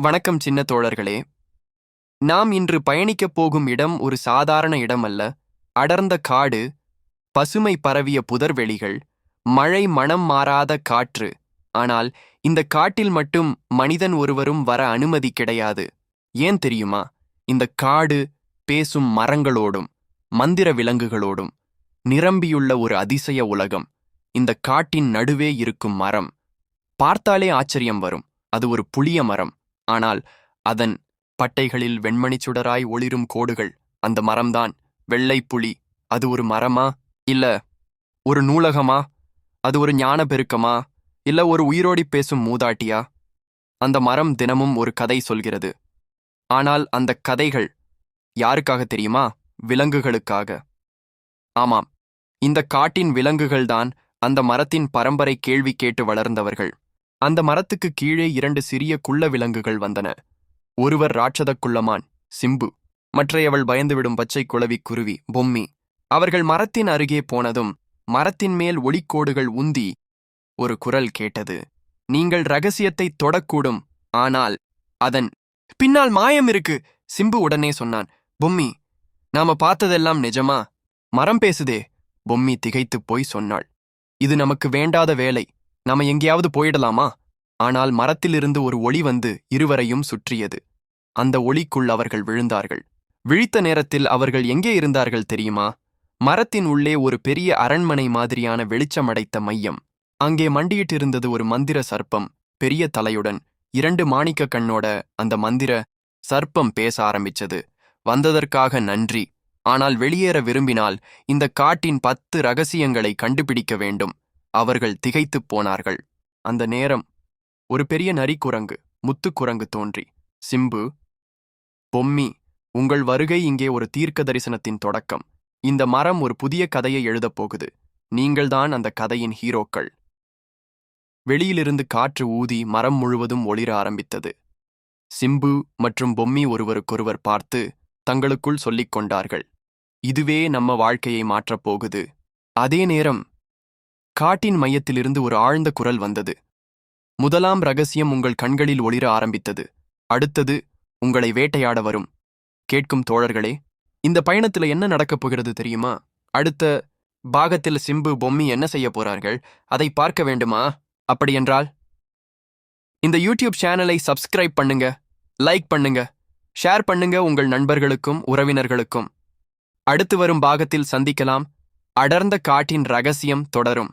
வணக்கம் சின்ன தோழர்களே. நாம் இன்று பயணிக்கப் போகும் இடம் ஒரு சாதாரண இடம் அல்ல அடர்ந்த காடு பசுமை பரவிய புதர்வெளிகள் மழை மனம் மாறாத காற்று. ஆனால் இந்த காட்டில் மட்டும் மனிதன் ஒருவரும் வர அனுமதி கிடையாது. ஏன் தெரியுமா? இந்த காடு பேசும் மரங்களோடும் மந்திர விலங்குகளோடும் நிரம்பியுள்ள ஒரு அதிசய உலகம். இந்த காட்டின் நடுவே இருக்கும் மரம். பார்த்தாலே ஆச்சரியம் வரும். அது ஒரு புளிய மரம். ஆனால் அதன் பட்டைகளில் வெண்மணிச் சுடராய் ஒளிரும் கோடுகள் அந்த மரம்தான். வெள்ளை புலி அது ஒரு மரமா? இல்ல ஒரு நூலகமா? அது ஒரு ஞான பெருக்கமா இல்ல ஒரு உயிரோடி பேசும் மூதாட்டியா? அந்த மரம் தினமும் ஒரு கதை சொல்கிறது. ஆனால் அந்த கதைகள் யாருக்காக தெரியுமா? விலங்குகளுக்காக. ஆமாம் இந்த காட்டின் விலங்குகள்தான் அந்த மரத்தின் பரம்பரை கேள்வி கேட்டு வளர்ந்தவர்கள். அந்த மரத்துக்கு கீழே இரண்டு சிறிய குள்ள விலங்குகள் வந்தன. ஒருவர் ராட்சதக் குள்ளமான் சிம்பு. மற்றையவள் பயந்துவிடும் பச்சை குளவி குருவி பொம்மி. அவர்கள் மரத்தின் அருகே போனதும் மரத்தின் மேல் ஒளிக்கோடுகள் உந்தி ஒரு குரல் கேட்டது. நீங்கள் ரகசியத்தை தொடக்கூடும் ஆனால் அதன் பின்னால் மாயம் இருக்கு சிம்பு உடனே சொன்னான். பொம்மி நாம பார்த்ததெல்லாம் நிஜமா? மரம் பேசுதே பொம்மி திகைத்துப் போய் சொன்னாள். இது நமக்கு வேண்டாத வேலை. நாம எங்கேயாவது போயிடலாமா? ஆனால் மரத்திலிருந்து ஒரு ஒளி வந்து இருவரையும் சுற்றியது. அந்த ஒளிக்குள் அவர்கள் விழுந்தார்கள். விழித்த நேரத்தில் அவர்கள் எங்கே இருந்தார்கள் தெரியுமா? மரத்தின் உள்ளே ஒரு பெரிய அரண்மனை மாதிரியான வெளிச்சமடைத்த மையம். அங்கே மண்டியிட்டிருந்தது ஒரு மந்திர சர்ப்பம் பெரிய தலையுடன். இரண்டு மாணிக்க கண்ணோட அந்த மந்திர சர்ப்பம் பேச ஆரம்பிச்சது. வந்ததற்காக நன்றி. ஆனால் வெளியேற விரும்பினால் இந்த காட்டின் பத்து ரகசியங்களை கண்டுபிடிக்க வேண்டும். அவர்கள் திகைத்துப் போனார்கள். அந்த நேரம் ஒரு பெரிய நரிக்குரங்கு முத்துக்குரங்கு தோன்றி சிம்பு பொம்மி உங்கள் வருகை இங்கே ஒரு தீர்க்க தரிசனத்தின் தொடக்கம். இந்த மரம் ஒரு புதிய கதையை எழுதப் போகுது. நீங்கள்தான் அந்த கதையின் ஹீரோக்கள். வெளியிலிருந்து காற்று ஊதி மரம் முழுவதும் ஒளிர ஆரம்பித்தது. சிம்பு மற்றும் பொம்மி ஒருவருக்கொருவர் பார்த்து தங்களுக்குள் சொல்லிக் கொண்டார்கள் இதுவே நம்ம வாழ்க்கையை மாற்றப் போகுது. அதே நேரம் காட்டின் மையத்திலிருந்து ஒரு ஆழ்ந்த குரல் வந்தது. முதலாம் ரகசியம் உங்கள் கண்களில் ஒளிர ஆரம்பித்தது. அடுத்தது உங்களை வேட்டையாட வரும். கேட்கும் தோழர்களே இந்த பயணத்துல என்ன நடக்கப் போகிறது தெரியுமா? அடுத்த பாகத்தில் சிம்பு பொம்மி என்ன செய்ய போறார்கள்? அதை பார்க்க வேண்டுமா? அப்படியென்றால் இந்த யூடியூப் சேனலை சப்ஸ்கிரைப் பண்ணுங்க லைக் பண்ணுங்க ஷேர் பண்ணுங்க உங்கள் நண்பர்களுக்கும் உறவினர்களுக்கும். அடுத்து வரும் பாகத்தில் சந்திக்கலாம். அடர்ந்த காட்டின் ரகசியம் தொடரும்.